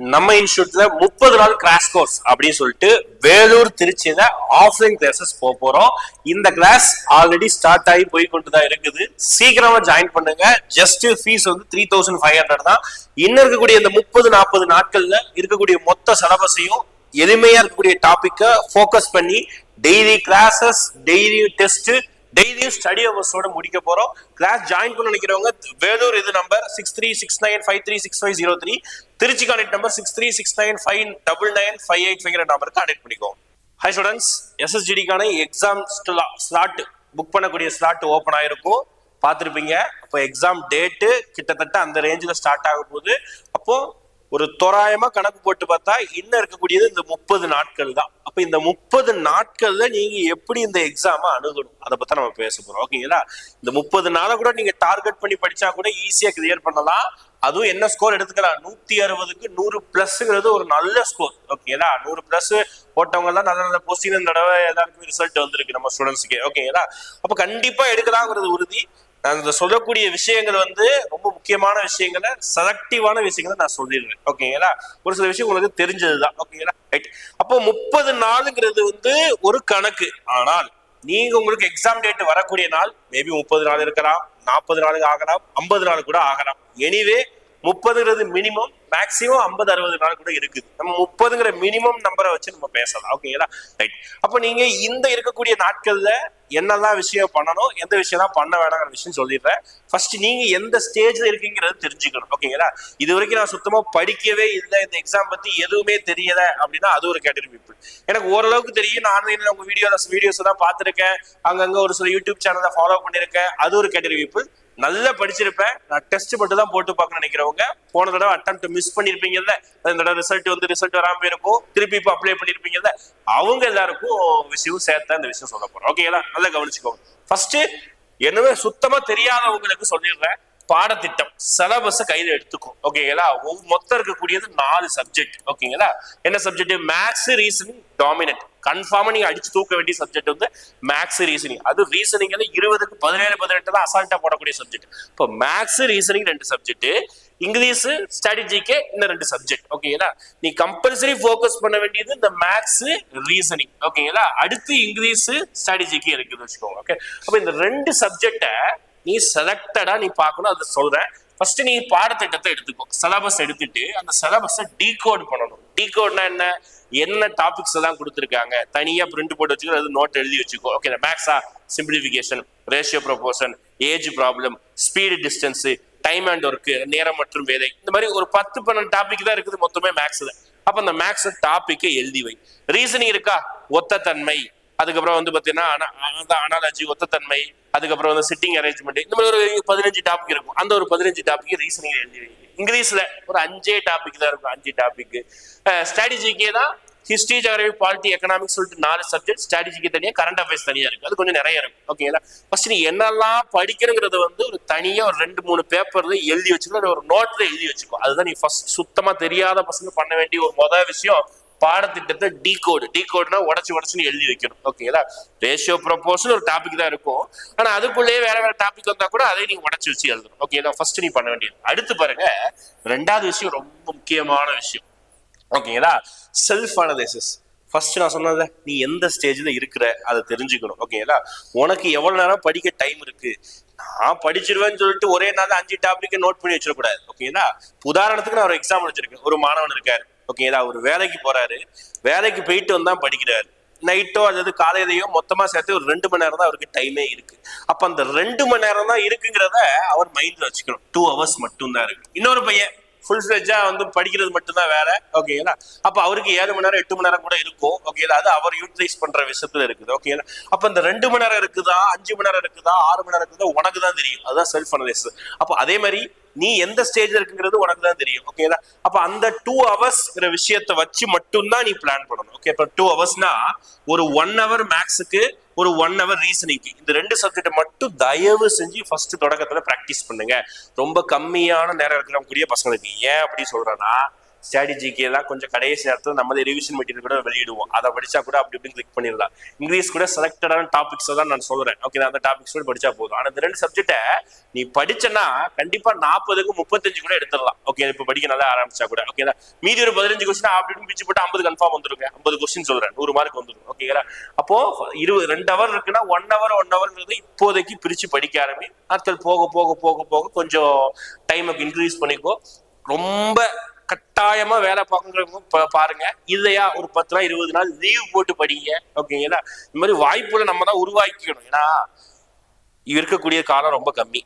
நம்ம இன்ஸ்டியூட்ல முப்பது நாள் கிராஷ் கோர்ஸ் அப்படின்னு சொல்லிட்டு வேலூர் திருச்சியில ஆஃப்லைன் கிளாஸஸ் போக போறோம். இந்த கிளாஸ் ஆல்ரெடி ஸ்டார்ட் ஆகி போய் கொண்டு தான் இருக்குது. சீக்கிரமா ஜாயின் பண்ணுங்க. ஜஸ்ட் ஃபீஸ் வந்து த்ரீ தௌசண்ட் ஃபைவ் ஹண்ட்ரட் தான். இன்னும் இருக்கக்கூடிய இந்த முப்பது நாற்பது நாட்கள்ல இருக்கக்கூடிய மொத்த சிலபஸையும் எளிமையா இருக்கக்கூடிய டாபிக்கை ஃபோக்கஸ் பண்ணி டெய்லி கிளாஸஸ் டெய்லி டெஸ்ட் டெய்லியும் ஸ்டடி அவர்ஸோட முடிக்க போறோம். கிளாஸ் ஜாயின் பண்ண நினைக்கிறவங்க வேலூர் இது number six three six nine five three six five zero three Trichy contact number six three six nine five double nine five eight five நம்பருக்கு contact பண்ணிக்கோங்க. Hi students எஸ்எஸ்ஜிடிக்கான எக்ஸாம் ஸ்லாட் புக் பண்ணக்கூடிய slot open ஆயிருக்கும். பார்த்துருப்பீங்க. அப்போ exam date கிட்டத்தட்ட அந்த ரேஞ்சில் ஸ்டார்ட் ஆகும் போது அப்போ ஒரு தோராயமா கணக்கு போட்டு பார்த்தா இன்னும் இருக்கக்கூடியது இந்த முப்பது நாட்கள் தான். அப்ப இந்த முப்பது நாட்கள்ல நீங்க எப்படி இந்த எக்ஸாம அணுகணும்? அதை பத்தி நம்ம பேச போறோம். ஓகேங்களா இந்த முப்பது நாளை கூட நீங்க டார்கெட் பண்ணி படிச்சா கூட ஈஸியா கிளியர் பண்ணலாம். அதுவும் என்ன ஸ்கோர் எடுத்துக்கலாம்? நூத்தி அறுபதுக்கு நூறு பிளஸ்ங்கிறது ஒரு நல்ல ஸ்கோர் ஓகேங்களா நூறு பிளஸ் போட்டவங்க எல்லாம் நல்ல நல்ல போஸ்டிங் தடவை எல்லாருக்குமே ரிசல்ட் வந்திருக்கு நம்ம ஸ்டூடெண்ட்ஸ்க்கு ஓகேங்களா அப்ப கண்டிப்பா எடுக்கலாங்கிறது உறுதி. நான் சொல்லக்கூடிய விஷயங்கள் வந்து ரொம்ப முக்கியமான விஷயங்களை செலக்டிவான விஷயங்களை நான் சொல்லிடுறேன் ஓகேங்களா? ஒரு சில விஷயம் உங்களுக்கு தெரிஞ்சதுதான். ஓகேங்களா? ரைட் அப்போ முப்பது நாளுங்கிறது வந்து ஒரு கணக்கு. ஆனால் நீங்க உங்களுக்கு எக்ஸாம் டேட் வரக்கூடிய நாள் மேபி முப்பது நாள் இருக்கலாம் நாற்பது நாளுக்கு ஆகலாம் ஐம்பது நாள் கூட ஆகலாம். எனிவே முப்பதுங்கிறது மினிமம் மேக்சிமம் ஐம்பது அறுபது நாள் கூட இருக்குது. நம்ம முப்பதுங்கிற மினிமம் நம்பரை வச்சு நம்ம பேசலாம். ஓகேங்களா? ரைட் அப்போ நீங்க இந்த இருக்கக்கூடிய நாட்கள்ல என்னெல்லாம் விஷயம் பண்ணணும் எந்த விஷயம்லாம் பண்ண வேணாங்கிற விஷயம் சொல்லிடுறேன். ஃபர்ஸ்ட் நீங்க எந்த ஸ்டேஜ்ல இருக்கீங்கிறது தெரிஞ்சுக்கணும் ஓகேங்களா இது வரைக்கும் நான் சுத்தமா படிக்கவே இல்லை இந்த எக்ஸாம் பத்தி எதுவுமே தெரியல அப்படின்னா அது ஒரு கேட்டகரி பீப்புள் எனக்கு ஓரளவுக்கு தெரியும் நான் ஆன்லைன்ல உங்க வீடியோ வீடியோஸ் தான் பார்த்துருக்கேன். அங்கங்க ஒரு சில யூடியூப் சேனலை ஃபாலோ பண்ணிருக்கேன். அது ஒரு கேட்டகரி பீப்புள் நல்லா படிச்சிருப்பேன். நான் டெஸ்ட் மட்டும் தான் போட்டு பார்க்க நினைக்கிறவங்க போன தடவை அட்டம் மிஸ் பண்ணிருப்பீங்கல்ல இந்த தடவை ரிசல்ட் வந்து ரிசல்ட் வராம போயிருக்கும். திருப்பி இப்போ அப்ளை பண்ணிருப்பீங்கல்ல அவங்க எல்லாருக்கும் விஷயம் சேர்த்தா இந்த விஷயம் சொல்ல போறோம். ஓகேங்களா நல்லா கவனிச்சுக்கோங்க. ஃபர்ஸ்ட் என்னவே சுத்தமா தெரியாதவங்களுக்கு சொல்லிடுறேன். பாடத்திட்டம் சிலபஸை கையில் எடுத்துக்கும் ஓகேங்களா? ஒவ்வொரு- மொத்தம் இருக்கக்கூடியது நாலு சப்ஜெக்ட் ஓகேங்களா? என்ன சப்ஜெக்ட் மேக்ஸ் ரீசனிங் டாமினன்ட் கன்ஃபார்மா நீங்க அடிச்சு தூக்க வேண்டிய சப்ஜெக்ட் வந்து மேக்ஸ் ரீசனிங் அது ரீசனிங் வந்து இருபதுக்கு பதினேழு பதினெட்டு தான் அசால்ட்டா போடக்கூடிய சப்ஜெக்ட் இப்போ மேக்ஸ் ரீசனிங் ரெண்டு சப்ஜெக்ட் இங்கிலீஷ் ஸ்ட்ராட்டஜிக்கு இன்னும் ரெண்டு சப்ஜெக்ட் ஓகேங்களா? நீ கம்பல்சரி ஃபோக்கஸ் பண்ண வேண்டியது இந்த மேக்ஸ் ரீசனிங் ஓகேங்களா? அடுத்து இங்கிலீஷ் ஸ்ட்ராட்டஜிக்கு இருக்குது வச்சுக்கோங்க. ஓகே அப்போ இந்த ரெண்டு சப்ஜெக்டை நீ செலக்டடா நீ பார்க்கணும் அதை சொல்றேன் ஃபர்ஸ்ட் நீ பாடத்திட்டத்தை எடுத்துக்கோ. சிலபஸ் எடுத்துட்டு அந்த சிலபஸை டீகோட் பண்ணணும். டீகோட்னா என்ன? என்ன டாபிக்ஸ் எல்லாம் கொடுத்துருக்காங்க? தனியா பிரிண்ட் போட்டு வச்சுக்கோ அது நோட் எழுதி வச்சுக்கோ. Okay மேக்ஸா simplification ratio proportion age problem speed distance time and work நேரம் மற்றும் வேலை. இந்த மாதிரி ஒரு பத்து பன்னெண்டு டாபிக் தான் இருக்குது மொத்தமே மேக்ஸ்ல அப்ப அந்த மேக்ஸ் டாபிக்கை எழுதி வை. ரீசனிங் இருக்கா? ஒத்த தன்மை அதுக்கப்புறம் வந்து பாத்தீங்கன்னா அனாலஜி ஒத்தத்தன்மை. அதுக்கப்புறம் வந்து சிட்டிங் அரேஞ்ச்மெண்ட் இந்த மாதிரி ஒரு பதினஞ்சு டாபிக் இருக்கும். அந்த ஒரு பதினஞ்சு டாபிக் ரீசனிங் எழுதி வைங்க. இங்கிலீஷ்ல ஒரு அஞ்சே டாபிக் தான் இருக்கும் அஞ்சு டாபிக் ஸ்ட்ராட்டஜிக்கே தான் ஹிஸ்டரி ஜியாகிரபி பாலிட்டி எக்கனாமிக்ஸ் சொல்லிட்டு நாலு சப்ஜெக்ட் ஸ்ட்ராட்டஜிக்கு தனியாக கரண்ட் அஃபேர்ஸ் தனியாக இருக்கும் அது கொஞ்சம் நிறைய இருக்கும். ஓகேங்களா ஃபர்ஸ்ட் நீ என்னெல்லாம் படிக்கணுங்கிறத வந்து ஒரு தனியாக ஒரு ரெண்டு மூணு பேப்பரில் எழுதி வச்சுக்கோ ஒரு நோட்டில் எழுதி வச்சுக்கோ. அதுதான் நீ ஃபர்ஸ்ட் சுத்தமாக தெரியாத பசங்க பண்ண வேண்டிய ஒரு மொதல் விஷயம். பாடத்திட்டத்தை டீகோடு டீகோடுனா உடச்சு உடச்சுன்னு எழுதி வைக்கணும். ஓகேங்களா ரேஷியோ ப்ரொபோஷன் ஒரு டாபிக் தான் இருக்கும். ஆனா அதுக்குள்ளேயே வேற வேற டாபிக் வந்தா கூட அதை நீங்க உடச்சு வச்சு எழுதணும். ஓகேங்களா ஃபர்ஸ்ட் நீ பண்ண வேண்டியது. அடுத்து பாருங்க. ரெண்டாவது விஷயம் ரொம்ப முக்கியமான விஷயம். ஓகேங்களா செல்ஃப் அனலைசிஸ் ஃபர்ஸ்ட் நான் சொன்னதில்ல நீ எந்த ஸ்டேஜ்ல இருக்கிற அதை தெரிஞ்சுக்கணும். ஓகேங்களா உனக்கு எவ்வளவு நேரம் படிக்க டைம் இருக்கு? நான் படிச்சிருவேன்னு சொல்லிட்டு ஒரே நாள் அஞ்சு டாபிக் நோட் பண்ணி வச்சிடக்கூடாது. ஓகேங்களா உதாரணத்துக்கு நான் ஒரு எக்ஸாம்பிள் வச்சிருக்கேன். ஒரு மாணவன் இருக்காரு. ஓகேங்களா அவர் வேலைக்கு போறாரு. வேலைக்கு போயிட்டு வந்தா படிக்கிறாரு. நைட்டோ அல்லது காலையிலையோ மொத்தமா சேர்த்து ஒரு ரெண்டு மணி நேரம் தான் அவருக்கு டைமே இருக்கு. அப்ப அந்த ரெண்டு மணி நேரம் தான் இருக்குங்கிறத அவர் மைண்ட்ல வச்சுக்கணும். டூ ஹவர்ஸ் மட்டும் தான் இருக்கு. இன்னொரு பையன் ஃபுல் ஃபிளெஜா வந்து படிக்கிறது மட்டும்தான் வேலை ஓகேங்களா அப்ப அவருக்கு ஏழு மணி நேரம் எட்டு மணி நேரம் கூட இருக்கும் ஓகேங்களா அது அவர் யூட்டிலைஸ் பண்ற விஷயத்துல இருக்குது ஓகேங்களா அப்ப இந்த ரெண்டு மணி நேரம் இருக்குதா அஞ்சு மணி நேரம் இருக்குதா ஆறு மணி நேரம் இருக்குதா உனக்கு தான் தெரியும். அதுதான் செல்ஃப் அனலைஸ் அப்ப அதே மாதிரி நீ எந்த ஸ்டேஜ்ல இருக்குங்கிறது உனக்கு தான் தெரியும் ஓகேங்களா அப்ப அந்த டூ ஹவர்ஸ்ங்கிற விஷயத்த வச்சு மட்டும்தான் நீ பிளான் பண்ணணும் ஓகே இப்ப டூ ஹவர்ஸ்னா ஒரு ஒன் ஹவர் மேக்ஸுக்கு ஒரு ஒன் ஹவர் ரீசனிங்க்கு இந்த ரெண்டு சப்ஜெக்ட் மட்டும் தயவு செஞ்சு ஃபர்ஸ்ட் தொடக்கத்துல ப்ராக்டிஸ் பண்ணுங்க. ரொம்ப கம்மியான நேரம் இருக்கிறவங்க கூடிய பசங்களுக்கு ஏன் அப்படி சொல்றேன்னா ஸ்ட்ராட்டஜிக்கு எல்லாம் கொஞ்சம் கடைசி நேரத்தில் நம்ம ரிவிஷன் மெட்டீரியல் கூட வெளியிடுவோம். அதை படிச்சா கூட அப்படி இப்படி கிளிக் பண்ணிடலாம். இங்கிலீஷ் கூட செலக்டடான டாபிக்ஸ் தான் நான் சொல்றேன். ஓகே அந்த டாபிக்ஸ் கூட படிச்சா போதும். ஆனால் இந்த ரெண்டு சப்ஜெக்ட்டை நீ படிச்சனா கண்டிப்பா நாற்பதுக்கு முப்பத்தஞ்சு கூட எடுத்துடலாம். ஓகே இப்போ படிக்க நல்லா ஆரம்பிச்சா கூட. ஓகேதா மீதி ஒரு பதினஞ்சு கொஸ்டின் அப்படி இப்படி பிச்சு போட்டு ஐம்பது கன்ஃபார்ம் வந்துருங்க. ஐம்பது கொஸ்டின் சொல்றேன். நூறு மார்க் வந்துடும் ஓகேங்களா அப்போ இருபது ரெண்டு ஹவர் இருக்குன்னா ஒன் ஹவர் ஒன் ஹவர்ங்கிறது இப்போதைக்கு பிரிச்சு படிக்க ஆரம்பி நாட்கள் போக போக போக போக கொஞ்சம் டைமுக்கு இன்க்ரீஸ் பண்ணிக்கோ. ரொம்ப கட்டாயமா வேலை பார்க்கறவங்க பாருங்க. இல்லையா? ஒரு பத்து நாள் இருபது நாள் லீவ் போட்டு படிங்க ஓகேங்களா? இந்த மாதிரி வாய்ப்புகளை நம்ம தான் உருவாக்கிக்கணும். ஏன்னா இருக்கக்கூடிய காலம் ரொம்ப கம்மி.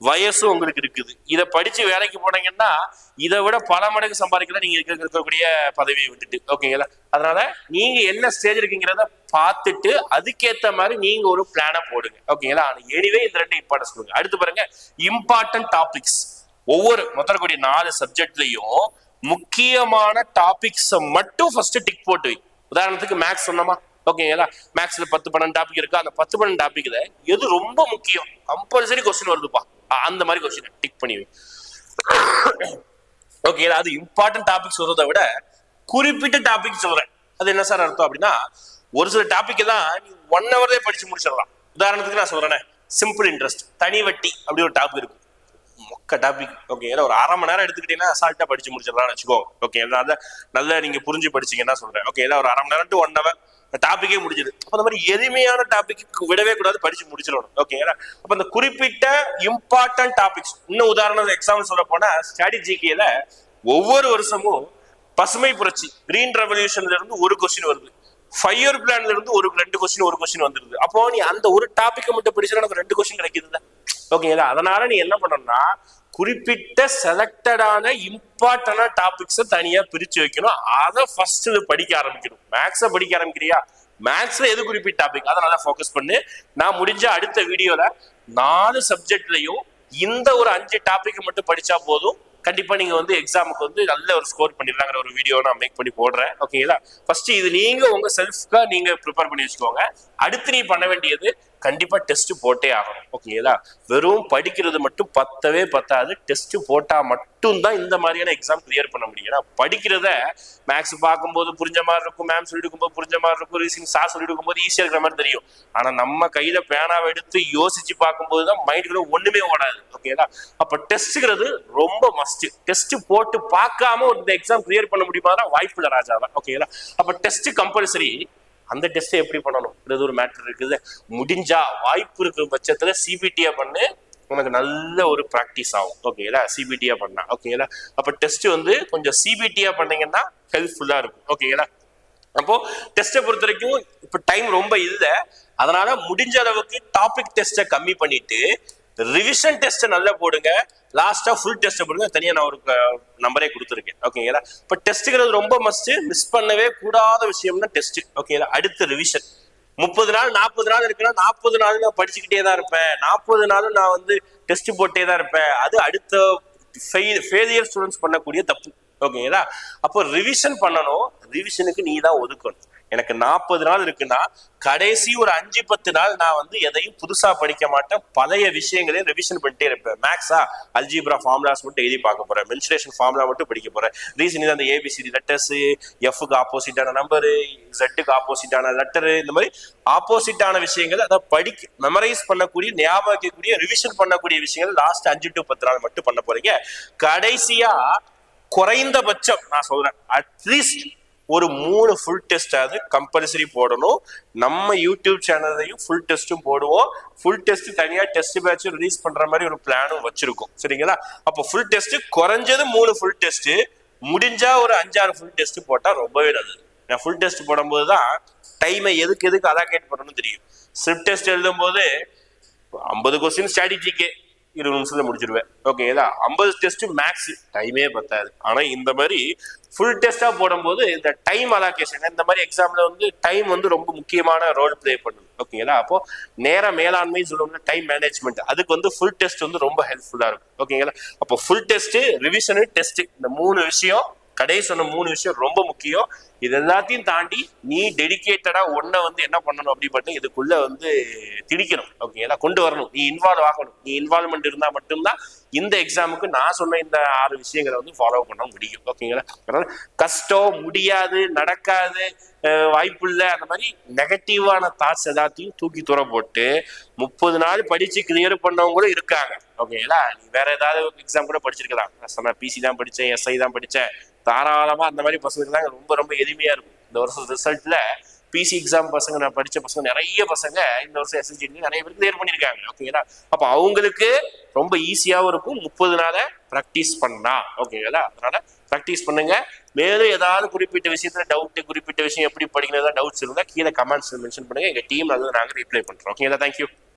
வயசும் உங்களுக்கு இருக்குது. இதை படிச்சு வேலைக்கு போனீங்கன்னா இதை விட பல மடங்கு சம்பாதிக்கல நீங்க இருக்க- இருக்கக்கூடிய பதவியை விட்டுட்டு ஓகேங்களா? அதனால நீங்க என்ன ஸ்டேஜ் இருக்கீங்கிறத பார்த்துட்டு அதுக்கேத்த மாதிரி நீங்க ஒரு பிளானை போடுங்க. ஓகேங்களா? எனிவே இந்த ரெண்டு இம்பார்ட்டன்ஸ் கொடுங்க அடுத்து பாருங்க இம்பார்ட்டன்ட் டாபிக்ஸ் ஒவ்வொரு மொத்தக்கூடிய நாலு சப்ஜெக்ட்லயும் முக்கியமான டாபிக்ஸை மட்டும் ஃபர்ஸ்ட் டிக் போட்டு வை. உதாரணத்துக்கு மேக்ஸ் சொன்னோமா? ஓகேங்களா மேக்ஸ்ல பத்து பன்னெண்டு டாபிக் இருக்கு? அந்த பத்து பன்னெண்டு டாபிக்ல எது ரொம்ப முக்கியம்? கம்பல்சரி கொஸ்டின் வருதுப்பா. அந்த மாதிரி கொஸ்டின் டிக் பண்ணி வை. ஓகே அது இம்பார்ட்டன்ட் டாபிக் சொல்றதை விட குறிப்பிட்ட டாபிக் சொல்றேன். அது என்ன சார் அர்த்தம் அப்படின்னா ஒரு சில டாபிக் தான் நீ ஒன் ஹவர்லேயே படிச்சு முடிச்சிடலாம். உதாரணத்துக்கு நான் சொல்றேன் சிம்பிள் இன்ட்ரெஸ்ட் தனி வட்டி அப்படி ஒரு டாபிக் இருக்கும். மொக்க டாபிக் ஓகே ஏன்னா ஒரு அரை மணி நேரம் எடுத்துக்கிட்டீங்கன்னா அசால்ட்டா படிச்சு முடிச்சிடலாம்னு வச்சுக்கோ. ஓகே அதை நல்லா நீங்க புரிஞ்சு படிச்சீங்கன்னா சொல்றேன். ஓகே ஏதோ ஒரு அரை மணி நேரம் டு ஒன் ஹவர் டாபிக்கே முடிஞ்சது. அப்ப அந்த மாதிரி எளிமையான டாபிக்கு விடவே கூடாது படிச்சு முடிச்சிடணும். ஏன்னா அப்ப அந்த குறிப்பிட்ட இம்பார்ட்டன்ட் டாபிக்ஸ் இன்னும் உதாரணம் எக்ஸாம்பிள் சொல்ல போனா ஸ்ட்ராட்டஜிக்கியில ஒவ்வொரு வருஷமும் பசுமை புரட்சி கிரீன் ரெவல்யூஷன்ல இருந்து ஒரு கொஸ்டின் வருது. ஃபயர் பிளான்ல இருந்து ஒரு ரெண்டு கொஸ்டின் ஒரு கொஸ்டின் வந்துருது. அப்போ நீ அந்த ஒரு டாபிக்கை மட்டும் படிச்சா எனக்கு ரெண்டு கொஸ்டின் கிடைக்குதுல்ல? ஓகேங்களா அதனால நீ என்ன பண்ணணும்னா குறிப்பிட்ட செலக்டடான இம்பார்ட்டன்டான டாபிக்ஸை தனியாக பிரித்து வைக்கணும். அதை ஃபர்ஸ்ட் படிக்க ஆரம்பிக்கணும். மேக்ஸை படிக்க ஆரம்பிக்கிறியா? மேக்ஸ்ல எது குறிப்பிட்ட டாபிக் அதை நல்லா ஃபோக்கஸ் பண்ணு. நான் முடிஞ்ச அடுத்த வீடியோல நாலு சப்ஜெக்ட்லையும் இந்த ஒரு அஞ்சு டாபிக் மட்டும் படிச்சா போதும். கண்டிப்பா நீங்க வந்து எக்ஸாமுக்கு வந்து நல்ல ஒரு ஸ்கோர் பண்ணிடலாங்கிற ஒரு வீடியோ நான் மேக் பண்ணி போடுறேன். ஓகேங்களா ஃபர்ஸ்ட் இது நீங்க உங்க செல்ஃப்க்கா நீங்க ப்ரிப்பேர் பண்ணி வச்சுக்கோங்க. அடுத்து நீ பண்ண வேண்டியது கண்டிப்பா டெஸ்ட் போட்டே ஆகணும். ஓகேங்களா வெறும் படிக்கிறது மட்டும் பத்தவே பத்தாது. டெஸ்ட் போட்டா மட்டும்தான் இந்த மாதிரியான எக்ஸாம் கிளியர் பண்ண முடியும். ஏன்னா படிக்கிறத மேக்ஸ் பார்க்கும்போது புரிஞ்ச மாதிரி இருக்கும். மேம் சொல்லி கொடுக்கும்போது புரிஞ்ச மாதிரி இருக்கும். ரீசிங் சார் சொல்லி கொடுக்கும்போது ஈஸியா இருக்கிற மாதிரி தெரியும். ஆனா நம்ம கையில பேனாவை எடுத்து யோசிச்சு பார்க்கும்போது தான் மைண்டுக்குள்ள ஒண்ணுமே ஓடாது. ஓகேங்களா அப்ப டெஸ்ட்ங்கிறது ரொம்ப மஸ்ட் டெஸ்ட் போட்டு பார்க்காம ஒரு இந்த எக்ஸாம் கிளியர் பண்ண முடியுமா வாய்ப்பு இல்லை ராஜா தான் ஓகேங்களா அப்ப டெஸ்ட் கம்பல்சரி அந்த டெஸ்ட்டை எப்படி பண்ணணும்? ஒரு மேட்டர் இருக்குது. முடிஞ்சா வாய்ப்பு இருக்கிற பட்சத்துல சிபிடியா பண்ணு. உனக்கு நல்ல ஒரு ப்ராக்டிஸ் ஆகும். ஓகேங்களா சிபிடியா பண்ணா. ஓகேங்களா அப்ப டெஸ்ட் வந்து கொஞ்சம் சிபிடியா பண்ணீங்கன்னா ஹெல்ப்ஃபுல்லா இருக்கும். ஓகேங்களா அப்போ டெஸ்ட்டை பொறுத்த வரைக்கும் இப்போ டைம் ரொம்ப இல்லை. அதனால முடிஞ்ச அளவுக்கு டாபிக் டெஸ்ட்டை கம்மி பண்ணிட்டு ரிவிஷன் டெஸ்ட்டை நல்லா போடுங்க. லாஸ்டா ஃபுல் டெஸ்ட்டை போடுங்க. தனியாக நான் ஒரு நம்பரே கொடுத்துருக்கேன். ஓகேங்களா இப்போ டெஸ்ட்டுங்கிறது ரொம்ப மஸ்ட் மிஸ் பண்ணவே கூடாத விஷயம்னா டெஸ்ட் ஓகேங்களா அடுத்த ரிவிஷன் முப்பது நாள் நாற்பது நாள் இருக்குன்னா நாற்பது நாள் நான் படிச்சுக்கிட்டே தான் இருப்பேன். நாற்பது நாளும் நான் வந்து டெஸ்ட் போட்டே தான் இருப்பேன். அது அடுத்த ஃபெயிலியர் ஸ்டூடெண்ட்ஸ் பண்ணக்கூடிய தப்பு. ஓகேங்களா அப்போ ரிவிஷன் பண்ணணும். ரிவிஷனுக்கு நீ தான் ஒதுக்கணும். எனக்கு நாற்பது நாள் இருக்குன்னா கடைசி ஒரு அஞ்சு பத்து நாள் நான் வந்து எதையும் புதுசா படிக்க மாட்டேன். பழைய விஷயங்களையும் ரிவிஷன் பண்ணிட்டே இருப்பேன். மேக்ஸா அல்ஜிப்ரா ஃபார்முலாஸ் மட்டும் எழுதி பார்க்க போறேன். மென்சுரேஷன் ஃபார்முலா மட்டும் படிக்க போறேன். ரீசன் இது அந்த ஏபிசிடி லெட்டர்ஸ் எஃப்க்கு ஆப்போசிட்டான நம்பரு ஜெட்டுக்கு ஆப்போசிட்டான லெட்டரு இந்த மாதிரி ஆப்போசிட்டான விஷயங்கள் அதை படிக்க மெமரைஸ் பண்ணக்கூடிய ஞாபகம் ரிவிஷன் பண்ணக்கூடிய விஷயங்கள் லாஸ்ட் அஞ்சு டு பத்து நாள் மட்டும் பண்ண போறீங்க. கடைசியா குறைந்தபட்சம் நான் சொல்றேன். அட்லீஸ்ட் ஒரு மூணு ஃபுல் டெஸ்டாவது கம்பல்சரி போடணும். நம்ம யூடியூப் சேனல்லையும் ஃபுல் டெஸ்ட்டும் போடுவோம். ஃபுல் டெஸ்ட் தனியாக டெஸ்ட் பேட்ச் ரிலீஸ் பண்ணுற மாதிரி ஒரு பிளானும் வச்சிருக்கோம். சரிங்களா? அப்போ ஃபுல் டெஸ்ட் குறைஞ்சது மூணு ஃபுல் டெஸ்ட் முடிஞ்சா ஒரு அஞ்சாறு ஃபுல் டெஸ்ட் போட்டால் ரொம்பவே நல்லது. நான் ஃபுல் டெஸ்ட் போடும்போது தான் டைமை எதுக்கு எதுக்கு அலாகேட் பண்ணணும்னு தெரியும். ஸ்லிப் டெஸ்ட் எழுதும் போது ஐம்பது கொஸ்டின் ஸ்ட்ராட்டஜிக்கே இருபது நிமிஷத்துல முடிச்சிருவேன். ஓகேங்களா ஐம்பது டெஸ்ட் மேக்ஸ் டைமே பத்தாது. ஆனா இந்த மாதிரி ஃபுல் டெஸ்டா போடும்போது இந்த டைம் அலாகேஷன் இந்த மாதிரி எக்ஸாம்ல வந்து டைம் வந்து ரொம்ப முக்கியமான ரோல் ப்ளே பண்ணுது ஓகேங்களா அப்போ நேர மேலாண்மை சொல்லுவாங்க டைம் மேனேஜ்மெண்ட் அதுக்கு வந்து ஃபுல் டெஸ்ட் வந்து ரொம்ப ஹெல்ப்ஃபுல்லா இருக்கும். ஓகேங்களா அப்போ ஃபுல் டெஸ்ட் ரிவிஷனு டெஸ்ட் இந்த மூணு விஷயம் கடை சொன்ன மூணு விஷயம் ரொம்ப முக்கியம். இது எல்லாத்தையும் தாண்டி நீ டெடிக்கேட்டடா ஒன்ன வந்து என்ன பண்ணணும் அப்படின்னு இதுக்குள்ள வந்து திணிக்கணும். ஓகேங்களா கொண்டு வரணும். நீ இன்வால்வ் ஆகணும். நீ இன்வால்வ்மெண்ட் இருந்தா மட்டும்தான் இந்த எக்ஸாமுக்கு நான் சொன்ன இந்த ஆறு விஷயங்களை வந்து ஃபாலோ பண்ண முடியும். ஓகேங்களா அதனால கஷ்டம் முடியாது நடக்காது வாய்ப்பு இல்லை அந்த மாதிரி நெகட்டிவான தாட்ஸ் எல்லாத்தையும் தூக்கி தூர போட்டு முப்பது நாள் படிச்சு கிளியர் பண்ணவங்களும் இருக்காங்க. ஓகேங்களா நீ வேற ஏதாவது எக்ஸாம் கூட படிச்சிருக்கலாம். நான் பிசி தான் படிச்சேன் எஸ்ஐ தான் படிச்சேன். தாராளமா அந்த மாதிரி பசங்களுக்கு தான் ரொம்ப ரொம்ப எளிமையா இருக்கும். இந்த வருஷம் ரிசல்ட்ல பிசி எக்ஸாம் பசங்க நான் படிச்ச பசங்க நிறைய பசங்க இந்த வருஷம் எஸ்எஸ்ஜி நிறைய பேர் கிளியர் பண்ணியிருக்காங்க. ஓகேங்களா அப்போ அவங்களுக்கு ரொம்ப ஈஸியாகவும் இருக்கும். முப்பது நாளை ப்ராக்டிஸ் பண்ணா ஓகேங்களா அதனால ப்ராக்டிஸ் பண்ணுங்க. மேலும் ஏதாவது குறிப்பிட்ட விஷயத்துல டவுட் குறிப்பிட்ட விஷயம் எப்படி படிக்கிறதா டவுட்ஸ் இருந்தால் கீழே கமெண்ட்ஸ் மென்ஷன் பண்ணுங்க. எங்க டீம் அது நாங்கள் ரிப்ளை பண்றோம். ஓகேங்களா தேங்க்யூ